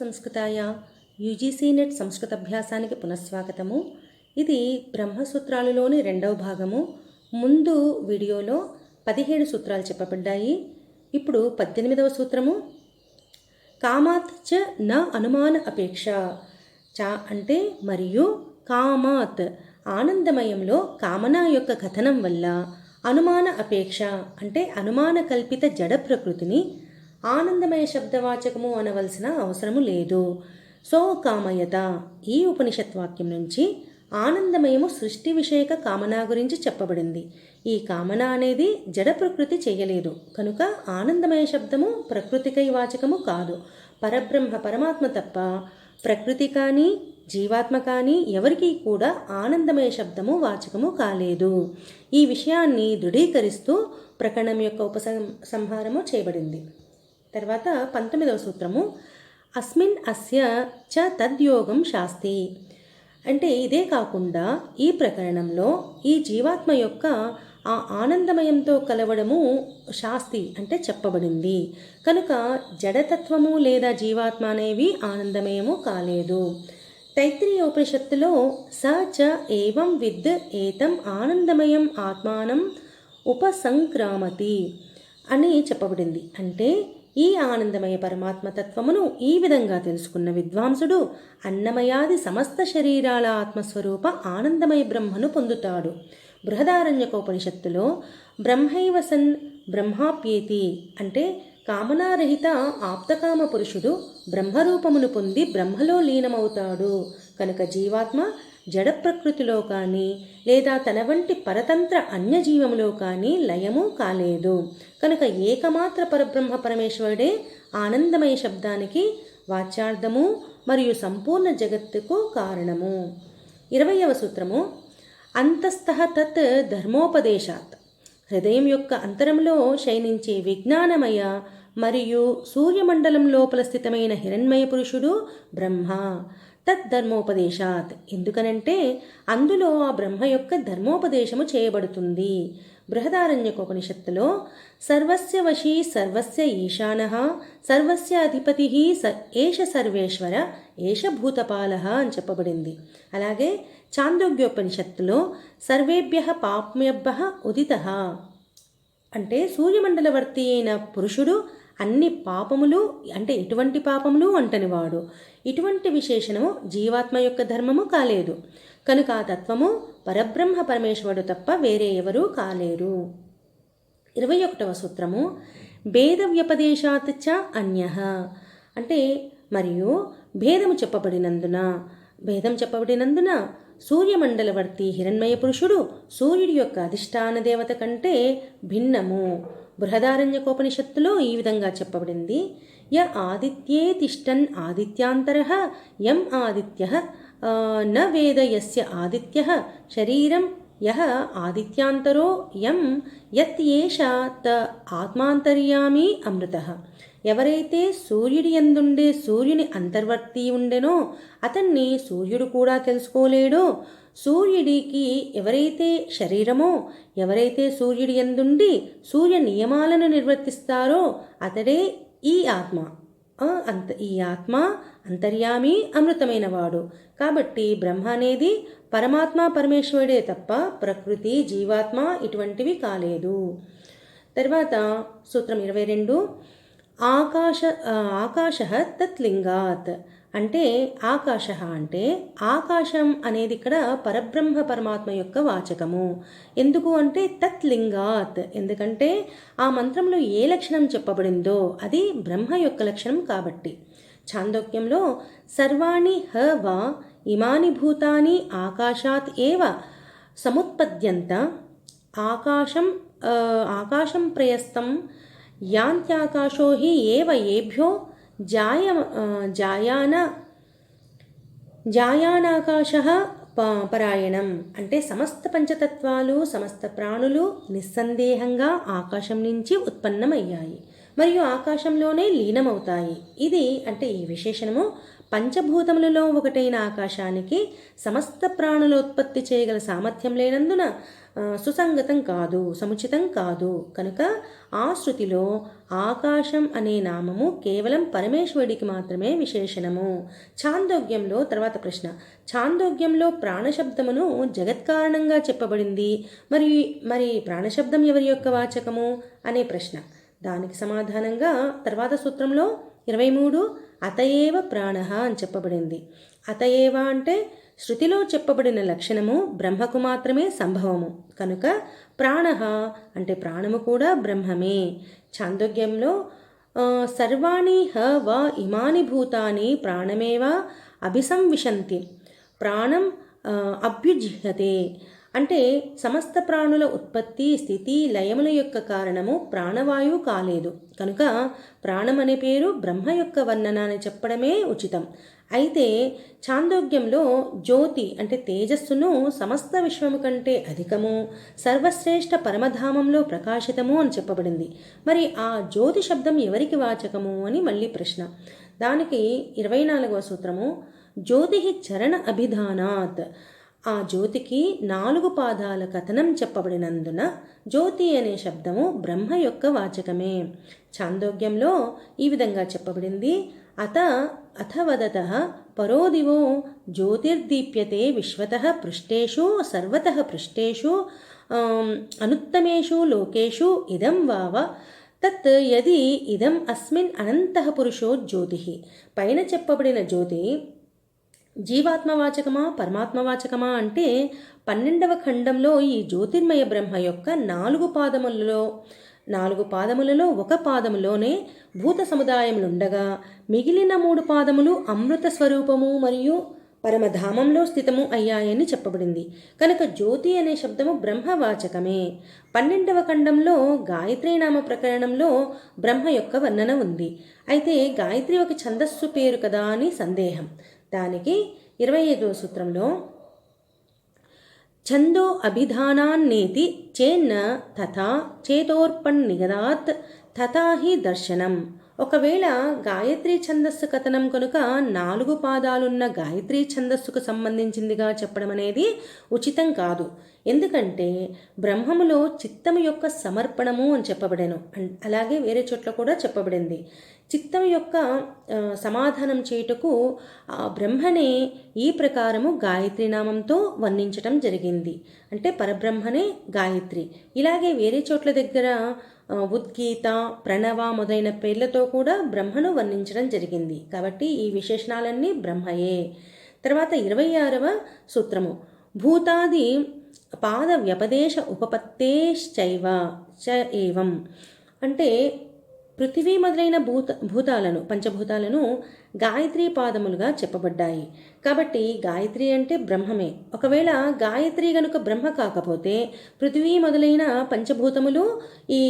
సంస్కృతాయ UGC net సంస్కృత అభ్యాసానికి పునఃస్వాగతము. ఇది బ్రహ్మసూత్రాలలోని రెండవ భాగము. ముందు వీడియోలో పదిహేడు సూత్రాలు చెప్పబడ్డాయి. ఇప్పుడు పద్దెనిమిదవ సూత్రము. కామాత్ చ న అనుమాన అపేక్ష. చ అంటే మరియు కామాత్ ఆనందమయంలో కామన యొక్క కథనం వల్ల అనుమాన అపేక్ష అంటే అనుమాన కల్పిత జడ ప్రకృతిని ఆనందమయ శబ్దవాచకము అనవలసిన అవసరము లేదు. సో కామయత ఈ ఉపనిషత్ వాక్యం నుంచి ఆనందమయము సృష్టి విషయక కామన గురించి చెప్పబడింది. ఈ కామన అనేది జడ ప్రకృతి చేయలేదు. కనుక ఆనందమయ శబ్దము ప్రకృతికై వాచకము కాదు. పరబ్రహ్మ పరమాత్మ తప్ప ప్రకృతి కానీ జీవాత్మ కానీ ఎవరికీ కూడా ఆనందమయ శబ్దము వాచకము కాలేదు. ఈ విషయాన్ని దృఢీకరిస్తూ ప్రకరణం యొక్క ఉపసంహారము చేయబడింది. తర్వాత పంతొమ్మిదవ సూత్రము అస్మిన్ అస్య చ తద్యోగం శాస్తి. అంటే ఇదే కాకుండా ఈ ప్రకరణంలో ఈ జీవాత్మ యొక్క ఆ ఆనందమయంతో కలవడము శాస్తి అంటే చెప్పబడింది. కనుక జడతత్వము లేదా జీవాత్మ అనేవి ఆనందమయము కాలేదు. తైత్రీయ ఉపనిషత్తులో స చ ఏవం విద్ ఏతం ఆనందమయం ఆత్మానం ఉపసంక్రామతి అని చెప్పబడింది. అంటే ఈ ఆనందమయ పరమాత్మ తత్వమును ఈ విధంగా తెలుసుకున్న విద్వాంసుడు అన్నమయాది సమస్త శరీరాల ఆత్మస్వరూప ఆనందమయ బ్రహ్మను పొందుతాడు. బృహదారణ్యకోపనిషత్తులో బ్రహ్మైవ సన్ బ్రహ్మాప్యేతి అంటే కామనారహిత ఆప్తకామ పురుషుడు బ్రహ్మరూపమును పొంది బ్రహ్మలో లీనమవుతాడు. కనుక జీవాత్మ జడ ప్రకృతిలో కానీ లేదా తన వంటి పరతంత్ర అన్యజీవములో కానీ లయము కాలేదు. కనుక ఏకమాత్ర పరబ్రహ్మ పరమేశ్వరుడే ఆనందమయ శబ్దానికి వాచ్యార్థము మరియు సంపూర్ణ జగత్తుకు కారణము. ఇరవయవ సూత్రము అంతస్థ తత్ ధర్మోపదేశాత్. హృదయం యొక్క అంతరంలో శయనించే విజ్ఞానమయ మరియు సూర్యమండలం లోపల స్థితమైన హిరణ్మయ పురుషుడు బ్రహ్మ. తద్ధర్మోపదేశాత్ ఎందుకనంటే అందులో ఆ బ్రహ్మ యొక్క ధర్మోపదేశము చేయబడుతుంది. బృహదారణ్యకోపనిషత్తులో సర్వస్య వశీ సర్వస్య ఈశాన సర్వస్య అధిపతి స ఏష సర్వేశ్వర ఏష భూతపాల అని చెప్పబడింది. అలాగే చాందోగ్యోపనిషత్తులో సర్వేభ్య పాప్మ్యభ ఉదిత. అంటే సూర్యమండలవర్తి అయిన పురుషుడు అన్ని పాపములు అంటే ఎటువంటి పాపములు అంటనివాడు. ఇటువంటి విశేషణము జీవాత్మ యొక్క ధర్మము కాలేదు. కనుక ఆ తత్వము పరబ్రహ్మ పరమేశ్వరుడు తప్ప వేరే ఎవరూ కాలేరు. ఇరవై ఒకటవ సూత్రము భేద వ్యపదేశాత్ చ అన్య. అంటే మరియు భేదము చెప్పబడినందున భేదం చెప్పబడినందున సూర్యమండలవర్తి హిరణ్మయ పురుషుడు సూర్యుడి యొక్క అధిష్టాన దేవత కంటే భిన్నము. బృహదారణ్యకోపనిషత్తులో ఈ విధంగా చెప్పబడింది. య ఆదిత్యే తిష్టన్ ఆదిత్యాంతర యం ఆదిత్య న వేద యస్య ఆదిత్య శరీరం యహ ఆదిత్యాంతరో యం యత్ ఏష త ఆత్మాంతర్యామి అమృత. ఎవరైతే సూర్యుడి ఎందుండే సూర్యుని అంతర్వర్తి ఉండెనో అతన్ని సూర్యుడు కూడా తెలుసుకోలేడో. సూర్యుడికి ఎవరైతే శరీరమో ఎవరైతే సూర్యుడి ఎందుండి సూర్య నియమాలను నిర్వర్తిస్తారో అతడే ఈ ఆత్మ. అంత ఈ ఆత్మ అంతర్యామి అమృతమైనవాడు. కాబట్టి బ్రహ్మ అనేది పరమాత్మ పరమేశ్వరుడే తప్ప ప్రకృతి జీవాత్మ ఇటువంటివి కాలేదు. తర్వాత సూత్రం ఇరవై రెండు ఆకాశ ఆకాశ తత్లింగాత్. అంటే ఆకాశ అంటే ఆకాశం అనేది ఇక్కడ పరబ్రహ్మ పరమాత్మ యొక్క వాచకము. ఎందుకు అంటే తత్లింగాత్. ఎందుకంటే ఆ మంత్రంలో ఏ లక్షణం చెప్పబడిందో అది బ్రహ్మ యొక్క లక్షణం కాబట్టి. ఛాందోక్యంలో సర్వాణి హ వా ఇమాని భూతాని ఆకాశాత్ ఏవ సముత్పద్యంత ఆకాశం ఆకాశం ప్రయస్తం యాంత్యాకాశో హి ఏవ ఏభ్యో జాయ జాయాన జాయానాకాశ పరాయణం. అంటే సమస్త పంచతత్వాలు సమస్త ప్రాణులు నిస్సందేహంగా ఆకాశం నుంచి ఉత్పన్నమయ్యాయి. మరియు ఆకాశంలోనే లీనమవుతాయి. ఇది అంటే ఈ విశేషణము. పంచభూతములలో ఒకటైన ఆకాశానికి సమస్త ప్రాణుల ఉత్పత్తి చేయగల సామర్థ్యం లేనందున సుసంగతం కాదు సముచితం కాదు. కనుక ఆ శృతిలో ఆకాశం అనే నామము కేవలం పరమేశ్వరుడికి మాత్రమే విశేషణము. ఛాందోగ్యంలో తర్వాత ప్రశ్న. ఛాందోగ్యంలో ప్రాణశబ్దమును జగత్కారణంగా చెప్పబడింది. మరి మరి ప్రాణశబ్దం ఎవరి యొక్క వాచకము? అనే ప్రశ్న. దానికి సమాధానంగా తర్వాత సూత్రంలో ఇరవై మూడు అతయేవ ప్రాణ అని చెప్పబడింది. అతయేవ అంటే శృతిలో చెప్పబడిన లక్షణము బ్రహ్మకు మాత్రమే సంభవము. కనుక ప్రాణ అంటే ప్రాణము కూడా బ్రహ్మమే. చాందోగ్యంలో సర్వాణి హ వ ఇమాని భూతాని ప్రాణమేవ? అభిసంవిశంతి. ప్రాణం అభ్యుజిహ్యతే అంటే సమస్త ప్రాణుల ఉత్పత్తి స్థితి లయముల యొక్క కారణము ప్రాణవాయువు కాలేదు. కనుక ప్రాణం అనే పేరు బ్రహ్మ యొక్క వర్ణన అని చెప్పడమే ఉచితం. అయితే చాందోగ్యంలో జ్యోతి అంటే తేజస్సును సమస్త విశ్వము కంటే అధికము సర్వశ్రేష్ఠ పరమధామంలో ప్రకాశితము అని చెప్పబడింది. మరి ఆ జ్యోతి శబ్దం ఎవరికి వాచకము అని మళ్ళీ ప్రశ్న. దానికి ఇరవై నాలుగవ సూత్రము జ్యోతి చరణ అభిధానాత్. ఆ జ్యోతికి నాలుగు పాదాల కథనం చెప్పబడినందున జ్యోతి అనే శబ్దము బ్రహ్మ యొక్క వాచకమే. ఛాందోగ్యంలో ఈ విధంగా చెప్పబడింది. అత అథవదత పరోదివో జ్యోతిర్దీప్యతే విశ్వత పృష్టేషు సర్వత పృష్టేషు అనుత్తమేషు లోకేషు ఇదం వావ తత్ యది ఇదం అస్మిన్ అనంత పురుషో జ్యోతి. పైన చెప్పబడిన జ్యోతి జీవాత్మవాచకమా పరమాత్మవాచకమా అంటే పన్నెండవ ఖండంలో ఈ జ్యోతిర్మయ బ్రహ్మ యొక్క నాలుగు పాదములలో నాలుగు పాదములలో ఒక పాదములోనే భూత సముదాయములుండగా మిగిలిన మూడు పాదములు అమృత స్వరూపము మరియు పరమధామంలో స్థితము అయ్యాయని చెప్పబడింది. కనుక జ్యోతి అనే శబ్దము బ్రహ్మవాచకమే. పన్నెండవ ఖండంలో గాయత్రీ నామ ప్రకరణంలో బ్రహ్మ యొక్క వర్ణన ఉంది. అయితే గాయత్రి ఒక ఛందస్సు పేరు కదా అని సందేహం. దానికి ఇరవై ఐదో సూత్రంలో ఛందో అభిధానాన్నేతి చేన్న తథా చేతోర్పణ్నిగదాత్ తథా హి దర్శనం. ఒకవేళ గాయత్రి ఛందస్సు కథనం కనుక నాలుగు పాదాలున్న గాయత్రి ఛందస్సుకు సంబంధించిందిగా చెప్పడం అనేది ఉచితం కాదు. ఎందుకంటే బ్రహ్మములో చిత్తము యొక్క సమర్పణము అని చెప్పబడెను. అలాగే వేరే చోట్ల కూడా చెప్పబడింది. చిత్తం యొక్క సమాధానం చేయుటకు ఆ బ్రహ్మనే ఈ ప్రకారము గాయత్రి నామంతో వర్ణించటం జరిగింది. అంటే పరబ్రహ్మనే గాయత్రి. ఇలాగే వేరే చోట్ల దగ్గర ఉద్గీత ప్రణవ మొదలైన పేర్లతో కూడా బ్రహ్మను వర్ణించడం జరిగింది. కాబట్టి ఈ విశేషణాలన్నీ బ్రహ్మయే. తర్వాత ఇరవై ఆరవ సూత్రము. భూతాది పాద వ్యపదేశ ఉపపత్తేశ్చైవ చ ఏవం. అంటే పృథివీ మొదలైన భూత భూతాలను పంచభూతాలను గాయత్రి పాదములుగా చెప్పబడ్డాయి. కాబట్టి గాయత్రి అంటే బ్రహ్మమే. ఒకవేళ గాయత్రి గనుక బ్రహ్మ కాకపోతే పృథివీ మొదలైన పంచభూతములు ఈ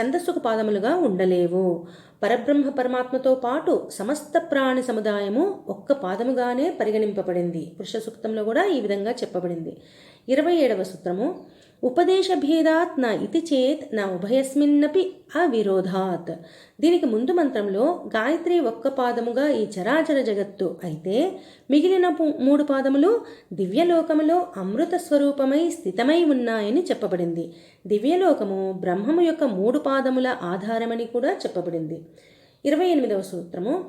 ఛందస్సుకు పాదములుగా ఉండలేవు. పరబ్రహ్మ పరమాత్మతో పాటు సమస్త ప్రాణి సముదాయము ఒక్క పాదముగానే పరిగణింపబడింది. పురుష సూక్తంలో కూడా ఈ విధంగా చెప్పబడింది. ఇరవై ఏడవ సూత్రము ఉపదేశభేదాత్ నా ఇది చేత్ నా ఉభయస్మిన్నపి అవిరోధాత్. దీనికి ముందు మంత్రంలో గాయత్రి ఒక్క పాదముగా ఈ చరాచర జగత్తు అయితే మిగిలిన మూడు పాదములు దివ్యలోకములో అమృత స్వరూపమై స్థితమై ఉన్నాయని చెప్పబడింది. దివ్యలోకము బ్రహ్మము యొక్క మూడు పాదముల ఆధారమని కూడా చెప్పబడింది. ఇరవై ఎనిమిదవ సూత్రము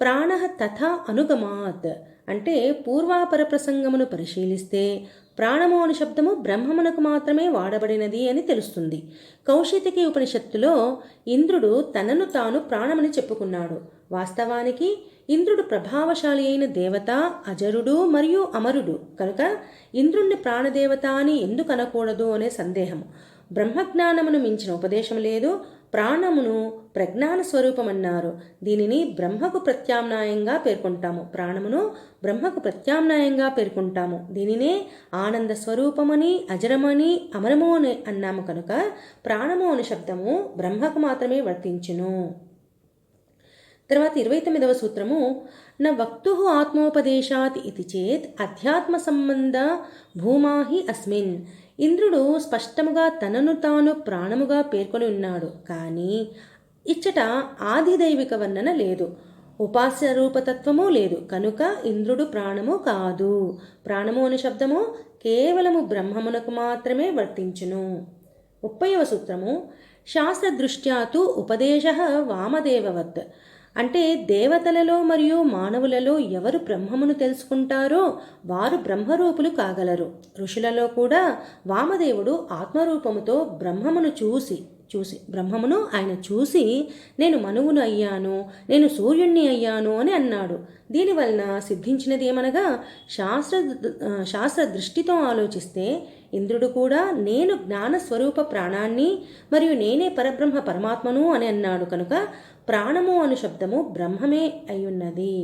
ప్రాణ తథా అనుగమాత్. అంటే పూర్వాపర ప్రసంగమును పరిశీలిస్తే ప్రాణము అను శబ్దము బ్రహ్మమునకు మాత్రమే వాడబడినది అని తెలుస్తుంది. కౌశితికి ఉపనిషత్తులో ఇంద్రుడు తనను తాను ప్రాణమని చెప్పుకున్నాడు. వాస్తవానికి ఇంద్రుడు ప్రభావశాలి అయిన దేవత అజరుడు మరియు అమరుడు. కనుక ఇంద్రుణ్ణి ప్రాణదేవత అని ఎందుకు అనకూడదు అనే సందేహం బ్రహ్మజ్ఞానమును మించిన ఉపదేశం లేదు. ప్రాణమును ప్రజ్ఞాన స్వరూపమన్నారు. దీనిని బ్రహ్మకు ప్రత్యామ్నాయంగా పేర్కొంటాము. ప్రాణమును బ్రహ్మకు ప్రత్యామ్నాయంగా పేర్కొంటాము. దీనినే ఆనంద స్వరూపమని అజరమని అమరము అని అన్నాము కనుక ప్రాణము అనే శబ్దము బ్రహ్మకు మాత్రమే వర్తించును. తర్వాత ఇరవై తొమ్మిదవ సూత్రము న వక్తు ఆత్మోపదేశాత్ ఇది చేత్ అధ్యాత్మ సంబంధ భూమాహి అస్మిన్. ఇంద్రుడు స్పష్టముగా తనను తాను ప్రాణముగా పేర్కొని ఉన్నాడు. కానీ ఇచ్చట ఆదిదైవిక వర్ణన లేదు. ఉపాస్య రూపతత్వము లేదు. కనుక ఇంద్రుడు ప్రాణము కాదు. ప్రాణము అనే శబ్దము కేవలము బ్రహ్మమునకు మాత్రమే వర్తించును. ముప్పైవ సూత్రము శాస్త్రదృష్ట్యాతు ఉపదేశ వామదేవవత్. అంటే దేవతలలో మరియు మానవులలో ఎవరు బ్రహ్మమును తెలుసుకుంటారో వారు బ్రహ్మరూపులు కాగలరు. ఋషులలో కూడా వామదేవుడు ఆత్మరూపముతో బ్రహ్మమును చూసి చూసి బ్రహ్మమును ఆయన చూసి నేను మనువును అయ్యాను నేను సూర్యుణ్ణి అయ్యాను అని అన్నాడు. దీనివలన సిద్ధించినది ఏమనగా శాస్త్ర శాస్త్ర దృష్టితో ఆలోచిస్తే ఇంద్రుడు కూడా నేను జ్ఞానస్వరూప ప్రాణాన్ని మరియు నేనే పరబ్రహ్మ పరమాత్మను అని అన్నాడు. కనుక ప్రాణము అను శబ్దము బ్రహ్మమే అయ్యున్నది.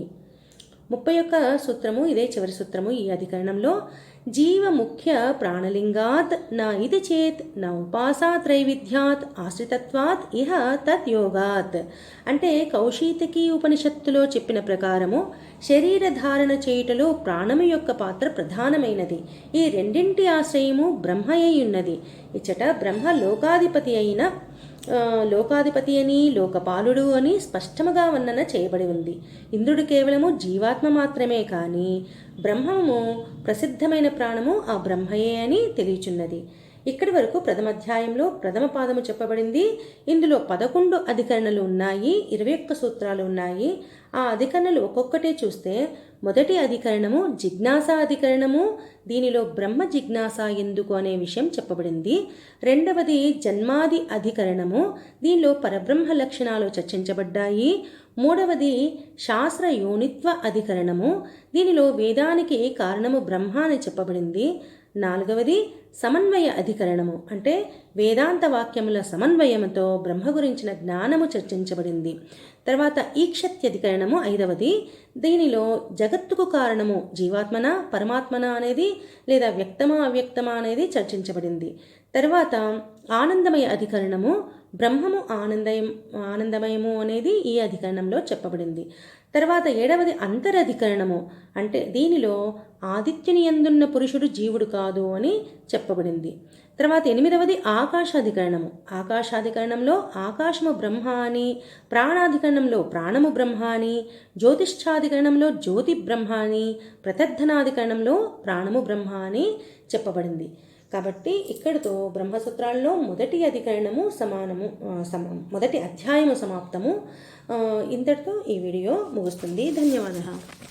ముప్పై ఒక్క సూత్రము ఇదే చివరి సూత్రము ఈ అధికరణంలో. జీవ ముఖ్య ప్రాణలింగాత్ నా ఇది చేత్ నా ఉపాసాత్రైవిధ్యాత్ ఆశ్రితత్వాత్ ఇహ తత్ యోగాత్. అంటే కౌశీతకి ఉపనిషత్తులో చెప్పిన ప్రకారము శరీర ధారణ చేయుటలో ప్రాణము యొక్క పాత్ర ప్రధానమైనది. ఈ రెండింటి ఆశ్రయము బ్రహ్మయ్యున్నది ఇచ్చట బ్రహ్మ లోకాధిపతి అయిన లోకాధిపతి అని లోకపాలుడు అని స్పష్టముగా వర్ణన చేయబడి ఉంది. ఇంద్రుడు కేవలము జీవాత్మ మాత్రమే కానీ బ్రహ్మము ప్రసిద్ధమైన ప్రాణము ఆ బ్రహ్మయే అని తెలియచున్నది. ఇక్కడి వరకు ప్రథమాధ్యాయంలో ప్రథమ పాదము చెప్పబడింది. ఇందులో పదకొండు అధికరణలు ఉన్నాయి ఇరవై ఒక్క సూత్రాలు ఉన్నాయి. ఆ అధికరణలు ఒక్కొక్కటే చూస్తే మొదటి అధికరణము జిజ్ఞాస అధికరణము. దీనిలో బ్రహ్మ జిజ్ఞాస ఎందుకు అనే విషయం చెప్పబడింది. రెండవది జన్మాది అధికరణము. దీనిలో పరబ్రహ్మ లక్షణాలు చర్చించబడ్డాయి. మూడవది శాస్త్ర యోనిత్వ అధికరణము. దీనిలో వేదానికి కారణము బ్రహ్మ అని చెప్పబడింది. నాలుగవది సమన్వయ అధికరణము. అంటే వేదాంత వాక్యముల సమన్వయముతో బ్రహ్మ గురించిన జ్ఞానము చర్చించబడింది. తర్వాత ఈక్షత్యధికరణము ఐదవది. దీనిలో జగత్తుకు కారణము జీవాత్మన పరమాత్మన అనేది లేదా వ్యక్తమా అవ్యక్తమా అనేది చర్చించబడింది. తర్వాత ఆనందమయ అధికరణము బ్రహ్మము ఆనందయం ఆనందమయము అనేది ఈ అధికరణంలో చెప్పబడింది. తర్వాత ఏడవది అంతరధికరణము అంటే దీనిలో ఆదిత్యుని ఎందున్న పురుషుడు జీవుడు కాదు అని చెప్పబడింది. తర్వాత ఎనిమిదవది ఆకాశాధికరణము. ఆకాశాధికరణంలో ఆకాశము బ్రహ్మ అని ప్రాణాధికరణంలో ప్రాణము బ్రహ్మ అని జ్యోతిష్ఠాధికరణంలో జ్యోతి బ్రహ్మ అని ప్రతద్ధనాధికరణంలో ప్రాణము బ్రహ్మ అని చెప్పబడింది. కాబట్టి ఇక్కడితో బ్రహ్మసూత్రాల్లో మొదటి అధికరణము సమానము సమ మొదటి అధ్యాయము సమాప్తము. ఇంతటితో ఈ వీడియో ముగుస్తుంది. ధన్యవాదాలు